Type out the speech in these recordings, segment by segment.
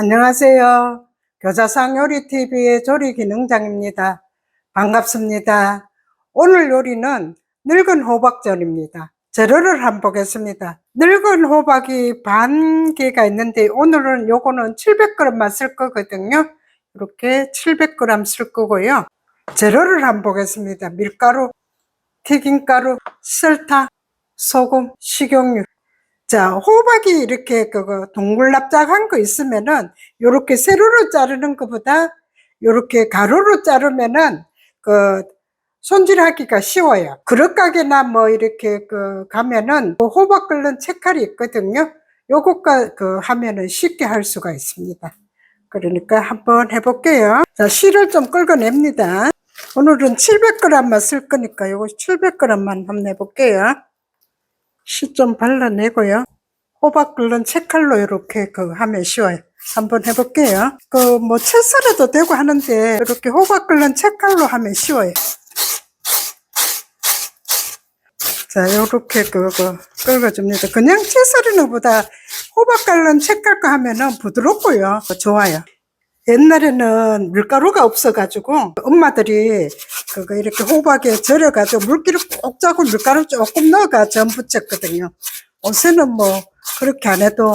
안녕하세요. 교자상 요리TV의 조리기능장입니다. 반갑습니다. 오늘 요리는 늙은 호박전입니다. 재료를 한번 보겠습니다. 늙은 호박이 반 개가 있는데 오늘은 요거는 700g만 쓸 거거든요. 이렇게 700g 쓸 거고요. 재료를 한번 보겠습니다. 밀가루, 튀김가루, 설탕, 소금, 식용유. 자, 호박이 이렇게 그거 동글납작한 거 있으면은 요렇게 세로로 자르는 것보다 요렇게 가로로 자르면은 그 손질하기가 쉬워요. 그릇 가게나 뭐 이렇게 그 가면은 그 호박 끓는 채칼이 있거든요. 요것과 그 하면은 쉽게 할 수가 있습니다. 그러니까 한번 해볼게요. 자, 실을 좀 긁어냅니다. 오늘은 700g만 쓸 거니까 요거 700g만 한번 해볼게요. 씨 좀 발라내고요. 호박 끓는 채칼로 이렇게 그 하면 쉬워요. 한번 해볼게요. 그 뭐 채썰어도 되고 하는데 이렇게 호박 끓는 채칼로 하면 쉬워요. 자, 요렇게 그거 끓여줍니다. 그냥 채썰이는 것보다 호박 끓는 채칼 거 하면은 부드럽고요. 좋아요. 옛날에는 밀가루가 없어가지고 엄마들이 그거 이렇게 호박에 절여가지고 물기를 꼭 짜고 밀가루 조금 넣어가 전 부쳤거든요. 요새는 뭐 그렇게 안 해도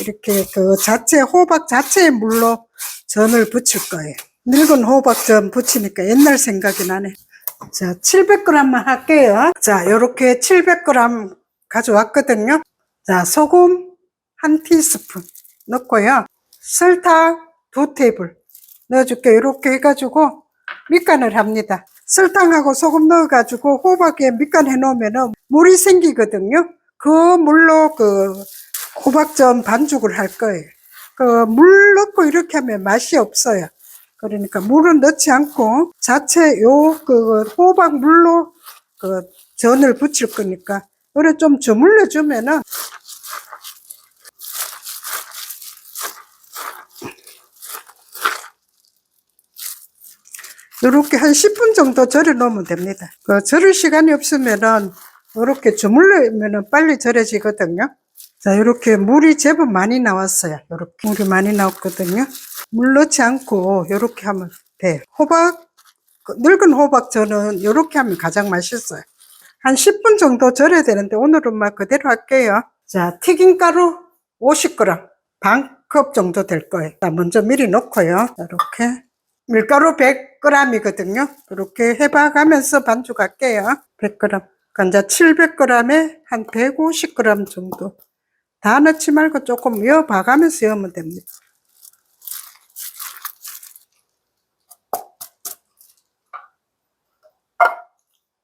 이렇게 그 자체 호박 자체의 물로 전을 부칠 거예요. 늙은 호박 전 부치니까 옛날 생각이 나네. 자, 700g만 할게요. 자, 요렇게 700g 가져왔거든요. 자, 소금 한 티스푼 넣고요. 설탕 두 테이블 넣어줄게요. 이렇게 해가지고 밑간을 합니다. 설탕하고 소금 넣어가지고 호박에 밑간 해놓으면 물이 생기거든요. 그 물로 그 호박전 반죽을 할 거예요. 그 물 넣고 이렇게 하면 맛이 없어요. 그러니까 물은 넣지 않고 자체 요 그 호박 물로 그 전을 부칠 거니까 그래 좀 주물러 주면은 이렇게 한 10분 정도 절여 놓으면 됩니다. 그 절을 시간이 없으면은 이렇게 주물르면은 빨리 절여지거든요. 자, 이렇게 물이 제법 많이 나왔어요. 이렇게 물이 많이 나왔거든요. 물 넣지 않고 이렇게 하면 돼요. 호박, 그 늙은 호박 저는 이렇게 하면 가장 맛있어요. 한 10분 정도 절여야 되는데 오늘은 막 그대로 할게요. 자, 튀김가루 50g, 반 컵 정도 될 거예요. 자, 먼저 미리 넣고요. 이렇게. 밀가루 100g이거든요. 이렇게 해봐가면서 반죽할게요. 100g. 그러니까 700g에 한 150g 정도. 다 넣지 말고 조금 이어 봐가면서 여으면 됩니다.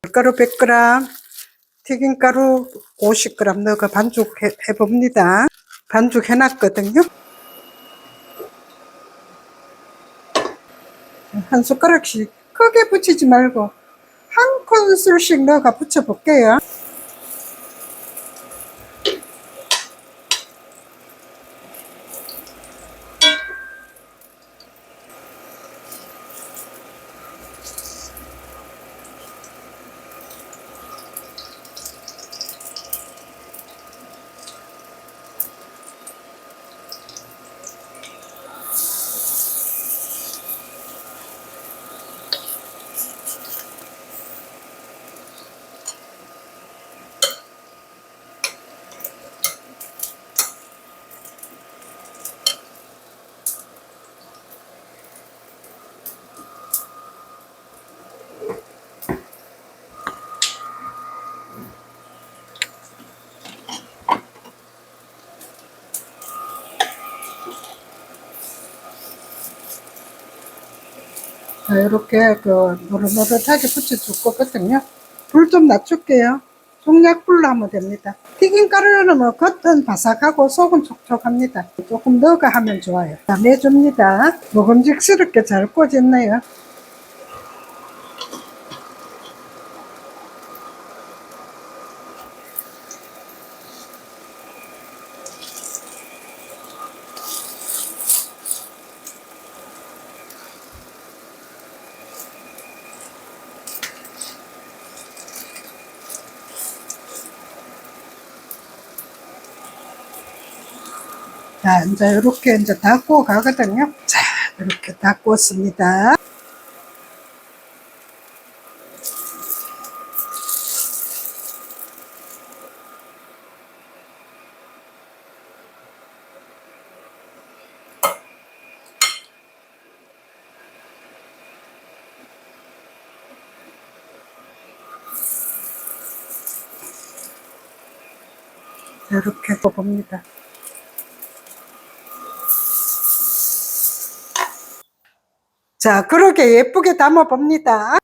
밀가루 100g, 튀김가루 50g 넣어 반죽해 봅니다. 반죽 해놨거든요. 한 숟가락씩 크게 붙이지 말고 한 큰술씩 넣어가 붙여볼게요. 이렇게 그 노릇노릇하게 붙여줄 거거든요. 불 좀 낮출게요. 종약불로 하면 됩니다. 튀김가루는 뭐 겉은 바삭하고 속은 촉촉합니다. 조금 넣어가 하면 좋아요. 자, 내줍니다. 먹음직스럽게 잘 꽂았네요. 자, 이제 이렇게 이제 다 구워 가거든요. 자, 이렇게 다 구웠습니다. 이렇게 봅니다. 자, 그렇게 예쁘게 담아 봅니다.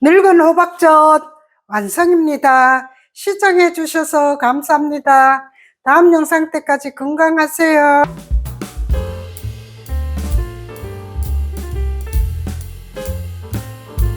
늙은 호박젓 완성입니다. 시청해 주셔서 감사합니다. 다음 영상 때까지 건강하세요.